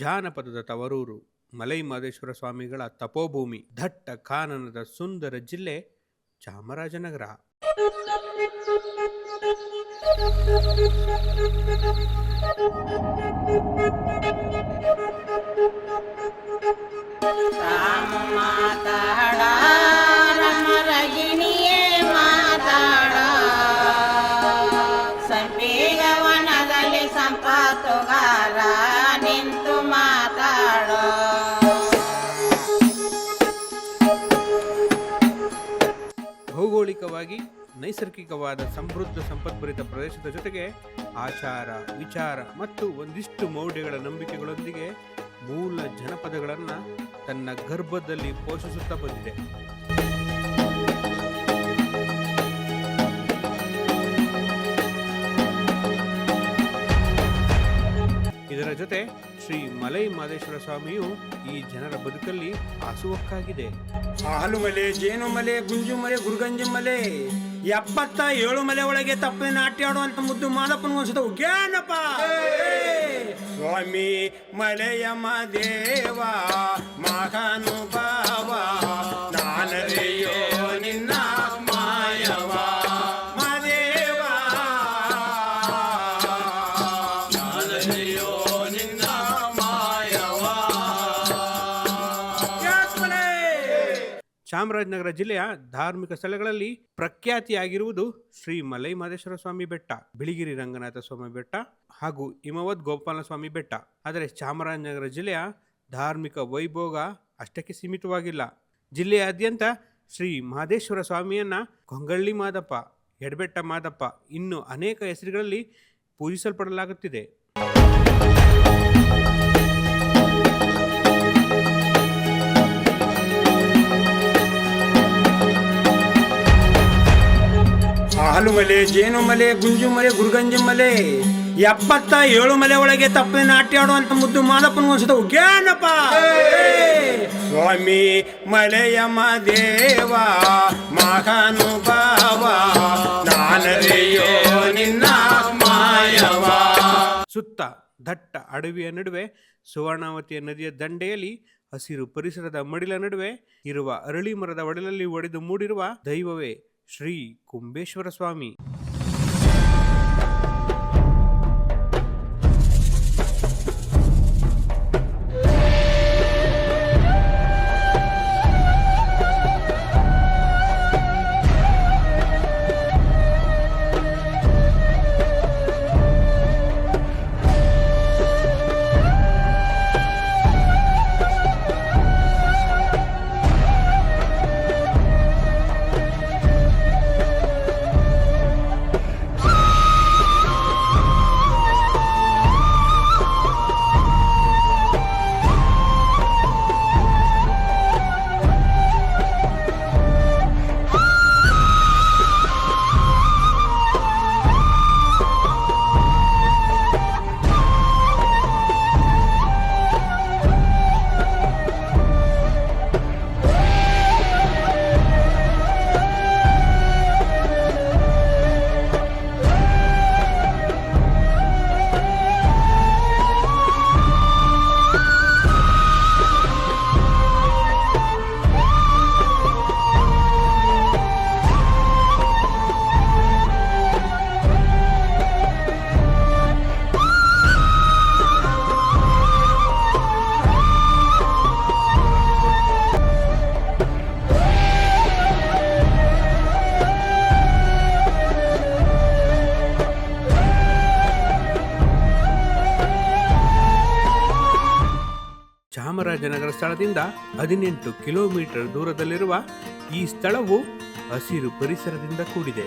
ಜಾನಪದದ ತವರೂರು ಮಲೈ ಮಾದೇಶ್ವರ ಸ್ವಾಮಿಗಳ ತಪೋಭೂಮಿ ದಟ್ಟ ಕಾನನದ ಸುಂದರ ಜಿಲ್ಲೆ ಚಾಮರಾಜನಗರ. ರಾಮ ನೈಸರ್ಗಿಕವಾದ ಸಮೃದ್ಧ ಸಂಪದ್ಭರಿತ ಪ್ರದೇಶದ ಜೊತೆಗೆ ಆಚಾರ, ವಿಚಾರ ಮತ್ತು ಒಂದಿಷ್ಟು ಮೌಢ್ಯಗಳ ನಂಬಿಕೆಗಳೊಂದಿಗೆ ಮೂಲ ಜನಪದಗಳನ್ನು ತನ್ನ ಗರ್ಭದಲ್ಲಿ ಪೋಷಿಸುತ್ತಾ ಬಂದಿದೆ. ಇದರ ಜೊತೆ ಶ್ರೀ ಮಲೈ ಮಾದೇಶ್ವರ ಸ್ವಾಮಿಯು ಈ ಜನರ ಬದುಕಲ್ಲಿ ಹಾಸುವಕ್ಕಾಗಿದೆ ಹಾಲು ಮಲೆ, ಜೇನು ಮಲೆ, ಗುಂಜು ಮಲೆ, ಗುರುಗಂಜಿ ಮಲೆ. ಎಪ್ಪತ್ತ ಏಳು ಮಲೆ ಒಳಗೆ ತಪ್ಪಿನ ನಾಟ್ಯ ಆಡುವಂತ ಮುದ್ದು ಮಾದಪ್ಪನ ಅನ್ಸುತ್ತ ಉಗ್ಯಾನಪ್ಪ. ಸ್ವಾಮಿ ಮಲೆಯ ಮದೇವ ಮಹಾನುಭಾವ ನಾನರೆಯೋ ಚಾಮರಾಜನಗರ ಜಿಲ್ಲೆಯ ಧಾರ್ಮಿಕ ಸ್ಥಳಗಳಲ್ಲಿ ಪ್ರಖ್ಯಾತಿಯಾಗಿರುವುದು ಶ್ರೀ ಮಲೈ ಮಹದೇಶ್ವರ ಸ್ವಾಮಿ ಬೆಟ್ಟ, ಬಿಳಿಗಿರಿ ರಂಗನಾಥ ಸ್ವಾಮಿ ಬೆಟ್ಟ ಹಾಗೂ ಹಿಮವದ್ ಗೋಪಾಲ ಸ್ವಾಮಿ ಬೆಟ್ಟ. ಆದರೆ ಚಾಮರಾಜನಗರ ಜಿಲ್ಲೆಯ ಧಾರ್ಮಿಕ ವೈಭೋಗ ಅಷ್ಟಕ್ಕೆ ಸೀಮಿತವಾಗಿಲ್ಲ. ಜಿಲ್ಲೆಯಾದ್ಯಂತ ಶ್ರೀ ಮಹದೇಶ್ವರ ಸ್ವಾಮಿಯನ್ನ ಕೊಂಗಳ್ಳಿ ಮಾದಪ್ಪ ಎಡಬೆಟ್ಟ ಮಾದಪ್ಪ ಇನ್ನು ಅನೇಕ ಹೆಸರುಗಳಲ್ಲಿ ಪೂಜಿಸಲ್ಪಡಲಾಗುತ್ತಿದೆ. ಹಾಲು ಮಲೆ, ಜೇನು ಮಲೆ, ಗುಂಜು ಮಲೆ, ಗುರುಗಂಜಿ ಮಲೆ, ಎಪ್ಪತ್ತ ಏಳು ಮಲೆ ಒಳಗೆ ನಾಟ್ಯ ಆಡುವಂತ ಮುದ್ದು ಮಾದಪ್ಪನ ಅನ್ಸುತ್ತ ಉಗ್ಯಾನಪ್ಪ. ಸ್ವಾಮಿ, ಮಲೆಯ ದೇವ ಮಹಾನುಭಾವ ನಾನರೆಯೋ ನಿನ್ನ ಮಾಯವ. ಸುತ್ತ ದಟ್ಟ ಅಡವಿಯ ನಡುವೆ, ಸುವರ್ಣಾವತಿಯ ನದಿಯ ದಂಡೆಯಲ್ಲಿ, ಹಸಿರು ಪರಿಸರದ ಮಡಿಲ ನಡುವೆ, ಇರುವ ಅರಳಿ ಮರದ ಒಡಲಲ್ಲಿ ಒಡೆದು ಮೂಡಿರುವ ದೈವವೇ ಶ್ರೀ ಕುಂಬೇಶ್ವರ ಸ್ವಾಮಿ ಚಾಮರಾಜನಗರ ಸ್ಥಳದಿಂದ ಹದಿನೆಂಟು ಕಿಲೋಮೀಟರ್ ದೂರದಲ್ಲಿರುವ ಈ ಸ್ಥಳವು ಹಸಿರು ಪರಿಸರದಿಂದ ಕೂಡಿದೆ.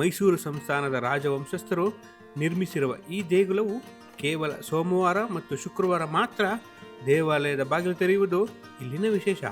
ಮೈಸೂರು ಸಂಸ್ಥಾನದ ರಾಜವಂಶಸ್ಥರು ನಿರ್ಮಿಸಿರುವ ಈ ದೇಗುಲವು ಕೇವಲ ಸೋಮವಾರ ಮತ್ತು ಶುಕ್ರವಾರ ಮಾತ್ರ ದೇವಾಲಯದ ಬಾಗಿಲು ತೆರೆಯುವುದು ಇಲ್ಲಿನ ವಿಶೇಷ.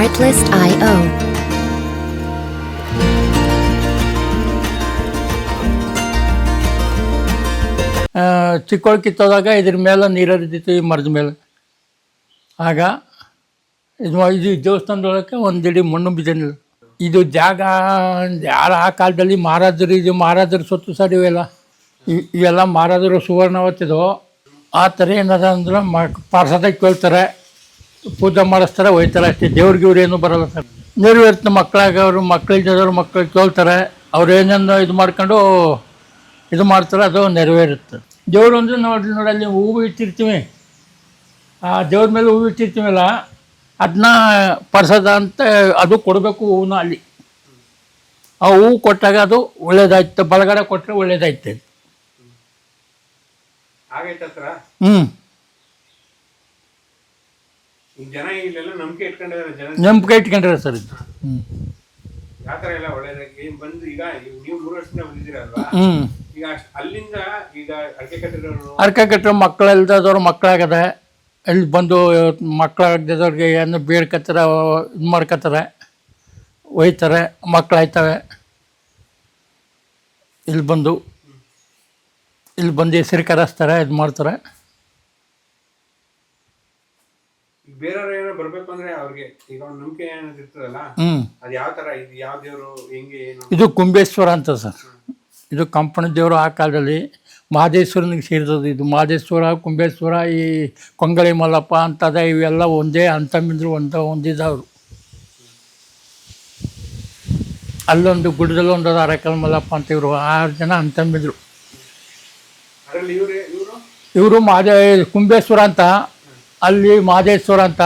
Artlist.io. ಚಿಕ್ಕೋಳು ಕಿತ್ತೋದಾಗ ಇದ್ರ ಮೇಲೆ ನೀರು ಹರಿದಿತ್ತು ಈ ಮರದ ಮೇಲೆ. ಆಗ ಇದು ಇದು ದೇವಸ್ಥಾನದೊಳಗೆ ಒಂದಿಡಿ ಮಣ್ಣು ಬಿದ್ದಿಲ್ಲ ಇದು ಜಾಗ ಯಾರ ಆ ಕಾಲದಲ್ಲಿ ಮಹಾರಾಜರು, ಇದು ಮಹಾರಾಜರ ಸೊತ್ತು ಸರ್ ಇವೆಲ್ಲ. ಇವೆಲ್ಲ ಮಹಾರಾಜರು ಸುವರ್ಣವತ್ತಿದು ಆ ಥರ ಏನದ ಅಂದ್ರೆ ಮ ಪಾರ್ಸದಾಗ ಕೇಳ್ತಾರೆ. ಪೂಜೆ ಮಾಡಿಸ್ತಾರೆ ಹೋಯ್ತಾರೆ. ಅಷ್ಟೇ ದೇವ್ರಿಗೆ ಇವ್ರು ಏನು ಬರಲ್ಲ ಸರ್. ನೆರವೇರ್ತ ಮಕ್ಕಳಾಗವ್ರು ಮಕ್ಕಳಿದ್ದವ್ರು ಮಕ್ಕಳು ಕೇಳ್ತಾರೆ. ಅವ್ರು ಏನೇನು ಇದು ಮಾಡ್ಕೊಂಡು ಇದು ಮಾಡ್ತಾರೆ ಅದು ನೆರವೇರುತ್ತೆ. ದೇವ್ರು ಅಂದರೆ ನೋಡಿ ನೋಡಿ ಅಲ್ಲಿ ಹೂವು ಇಟ್ಟಿರ್ತೀವಿ. ಆ ದೇವ್ರ ಮೇಲೆ ಹೂವು ಇಟ್ಟಿರ್ತೀವಲ್ಲ ಅದನ್ನ ಪರ್ಸದ ಅಂತ ಅದು ಕೊಡಬೇಕು ಹೂವನ್ನ ಅಲ್ಲಿ. ಆ ಹೂವು ಕೊಟ್ಟಾಗ ಅದು ಒಳ್ಳೇದಾಯ್ತು ಬಲಗಡೆ ಕೊಟ್ಟರೆ ಒಳ್ಳೇದಾಯ್ತು. ಹ್ಞೂ ಜನ ಇಲ್ಲೆಲ್ಲ ನಂಬಿಕೆ ಇಟ್ಕೊಂಡಿದ್ದಾರೆ ಜನ. ನಂಬಿಕೆ ಇಟ್ಕೊಂಡ್ರೆ ಸರ್ ಇದು. ಹ್ಞೂ ಯಾವ ತರ ಎಲ್ಲ ಒಳ್ಳೇದಾಗಿ ಏನ್ ಬಂದು ಈಗ ನೀವು ಮೂರು ವರ್ಷದಿಂದ ಬಂದಿದ್ದೀರಲ್ವಾ ಹ್ಞೂ ಈಗ ಅಷ್ಟ್- ಅಲ್ಲಿಂದ ಈಗ ಅಡಿಕೆ ಕಟ್ಟಿರೋರು ಅರ್ಕೆ ಕಟ್ಟರು ಮಕ್ಕಳು ಇಲ್ದದವ್ರು ಮಕ್ಕಳಾಗದೆ ಇಲ್ಲಿ ಬಂದು ಮಕ್ಕಳಾಗದವ್ರಿಗೆ ಏನು ಬೀಳ್ಕತ್ತಾರೆ ಇದು ಮಾಡ್ಕತ್ತಾರೆ ಒಯ್ತಾರೆ ಮಕ್ಕಳಾಯ್ತವೆ ಇಲ್ಲಿ ಬಂದು ಇಲ್ಲಿ ಬಂದು ಹೆಸರು ಕರೆಸ್ತಾರೆ ಇದು ಮಾಡ್ತಾರೆ ಈಗ ಬೇರೆಯವ್ರು ಏನೋ ಬರ್ಬೇಕು ಅಂದ್ರೆ ಅವ್ರಿಗೆ ಈಗ ಒಂದು ನಂಬಿಕೆ ಏನಾದ್ರು ಇರ್ತದಲ್ಲ ಅದ್ ಯಾವ ತರ ಇದು ಯಾವ ದೇವರು ಹೆಂಗೆ ಏನು? ಇದು ಕುಂಬೇಶ್ವರ ಅಂತ ಸರ್. ಇದು ಕಂಪನ ದೇವರು ಆ ಕಾಲದಲ್ಲಿ ಮಹದೇಶ್ವರನಿಗೆ ಸೇರಿದದು ಇದು ಮಹದೇಶ್ವರ ಕುಂಬೇಶ್ವರ ಈ ಕೊಂಗಳಿ ಮಲ್ಲಪ್ಪ ಅಂತದ ಇವೆಲ್ಲ ಒಂದೇ ಅಂತಂಬಿದ್ರು ಒಂದ ಹೊಂದಿದವರು ಅಲ್ಲೊಂದು ಗುಡ್ಡದಲ್ಲಿ ಒಂದು ಅರಕಲ್ ಮಲ್ಲಪ್ಪ ಅಂತ ಇವರು ಆರು ಜನ ಅಂತಂಬಿದ್ರು ಅದ್ರಲ್ಲಿ ಇವ್ರೆ ಇವರು? ಇವರು ಮಹದೇ ಕುಂಬೇಶ್ವರ ಅಂತ ಅಲ್ಲಿ ಮಾದೇಶ್ವರ ಅಂತ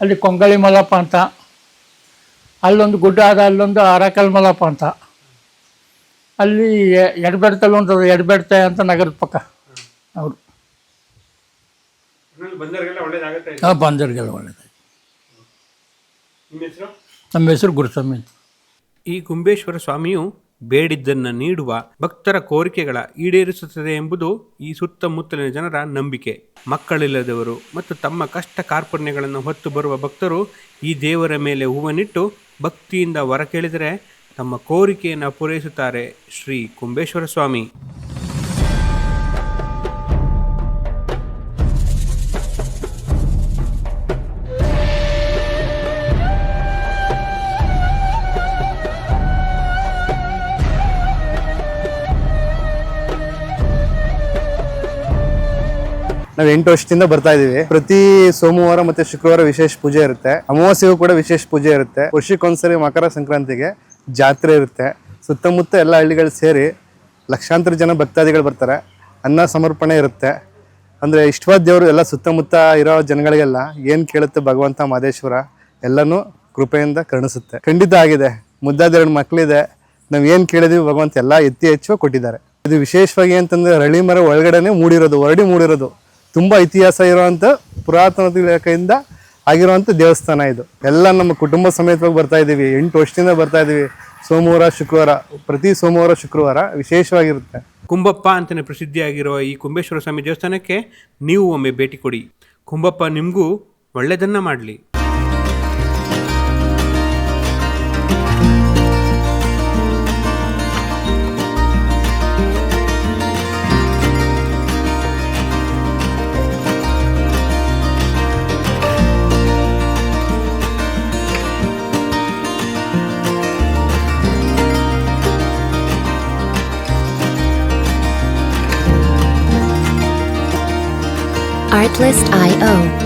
ಅಲ್ಲಿ ಕೊಂಗಳಿ ಮಲ್ಲಪ್ಪ ಅಂತ ಅಲ್ಲೊಂದು ಗುಡ್ಡ ಆದ ಅಲ್ಲೊಂದು ಅರಕಲ್ ಮಲ್ಲಪ್ಪ ಅಂತ. ಅಲ್ಲಿ ಎಡಬೆಡ್ತಲ್ಲಿ ಒಂದು ಎಡಬೆಡ್ತೆ ಅಂತ ನಗರದ ಪಕ್ಕ ಅವರು. ಹಾಂ ಹೆಸರು? ನಮ್ಮ ಹೆಸರು ಗುರುಸ್ವಾಮಿ ಈ ಕುಂಬೇಶ್ವರ ಸ್ವಾಮಿಯು ಬೇಡಿದ್ದನ್ನು ನೀಡುವ ಭಕ್ತರ ಕೋರಿಕೆಗಳ ಈಡೇರಿಸುತ್ತದೆ ಎಂಬುದು ಈ ಸುತ್ತಮುತ್ತಲಿನ ಜನರ ನಂಬಿಕೆ. ಮಕ್ಕಳಿಲ್ಲದವರು ಮತ್ತು ತಮ್ಮ ಕಷ್ಟ ಕಾರ್ಪಣ್ಯಗಳನ್ನು ಹೊತ್ತು ಬರುವ ಭಕ್ತರು ಈ ದೇವರ ಮೇಲೆ ಹೂವನಿಟ್ಟು ಭಕ್ತಿಯಿಂದ ವರ ಕೇಳಿದರೆ ತಮ್ಮ ಕೋರಿಕೆಯನ್ನು ಪೂರೈಸುತ್ತಾರೆ ಶ್ರೀ ಕುಂಬೇಶ್ವರ ಸ್ವಾಮಿ. ನಾವು ಎಂಟು ವರ್ಷದಿಂದ ಬರ್ತಾ ಇದೀವಿ. ಪ್ರತಿ ಸೋಮವಾರ ಮತ್ತೆ ಶುಕ್ರವಾರ ವಿಶೇಷ ಪೂಜೆ ಇರುತ್ತೆ. ಅಮಾವಾಸ್ಯೆಗೂ ಕೂಡ ವಿಶೇಷ ಪೂಜೆ ಇರುತ್ತೆ. ವರ್ಷಕ್ಕೊಂದ್ಸರಿ ಮಕರ ಸಂಕ್ರಾಂತಿಗೆ ಜಾತ್ರೆ ಇರುತ್ತೆ. ಸುತ್ತಮುತ್ತ ಎಲ್ಲ ಹಳ್ಳಿಗಳು ಸೇರಿ ಲಕ್ಷಾಂತರ ಜನ ಭಕ್ತಾದಿಗಳು ಬರ್ತಾರೆ. ಅನ್ನ, ಸಮರ್ಪಣೆ ಇರುತ್ತೆ. ಅಂದ್ರೆ ಇಷ್ಟವಾದ ದೇವರು ಎಲ್ಲ ಸುತ್ತಮುತ್ತ ಇರೋ ಜನಗಳಿಗೆಲ್ಲ ಏನು ಕೇಳುತ್ತೆ ಭಗವಂತ ಮಾದೇಶ್ವರ ಎಲ್ಲನೂ ಕೃಪೆಯಿಂದ ಕರುಣಿಸುತ್ತೆ. ಖಂಡಿತ ಆಗಿದೆ. ಮುದ್ದಾದ ಎರಡು ಮಕ್ಕಳಿದೆ ನಾವು ಏನು ಕೇಳಿದೀವಿ ಭಗವಂತ ಎಲ್ಲ ಎತ್ತಿ ಹೆಚ್ಚು ಕೊಟ್ಟಿದ್ದಾರೆ. ಇದು ವಿಶೇಷವಾಗಿ ಅಂತಂದ್ರೆ ರಳಿ ಮರ ಒಳಗಡೆನೆ ಮೂಡಿರೋದು, ಹೊರಡಿ ಮೂಡಿರೋದು. ತುಂಬಾ ಇತಿಹಾಸ ಇರುವಂತ ಪುರಾತನ ಇಲಾಖೆಯಿಂದ ಆಗಿರುವಂಥ ದೇವಸ್ಥಾನ ಇದು. ಎಲ್ಲ ನಮ್ಮ ಕುಟುಂಬ ಸಮೇತವಾಗಿ ಬರ್ತಾ ಇದೀವಿ ಎಂಟು ವರ್ಷದಿಂದ ಬರ್ತಾ ಇದೀವಿ ಸೋಮವಾರ, ಶುಕ್ರವಾರ, ಪ್ರತಿ ಸೋಮವಾರ, ಶುಕ್ರವಾರ ವಿಶೇಷವಾಗಿರುತ್ತೆ. ಕುಂಬಪ್ಪ ಅಂತಲೇ ಪ್ರಸಿದ್ಧಿಯಾಗಿರುವ ಈ ಕುಂಬೇಶ್ವರ ಸ್ವಾಮಿ ದೇವಸ್ಥಾನಕ್ಕೆ ನೀವು ಒಮ್ಮೆ ಭೇಟಿ ಕೊಡಿ. ಕುಂಬಪ್ಪ, ನಿಮಗೂ ಒಳ್ಳೆಯದನ್ನು ಮಾಡಲಿ. Uplist.io.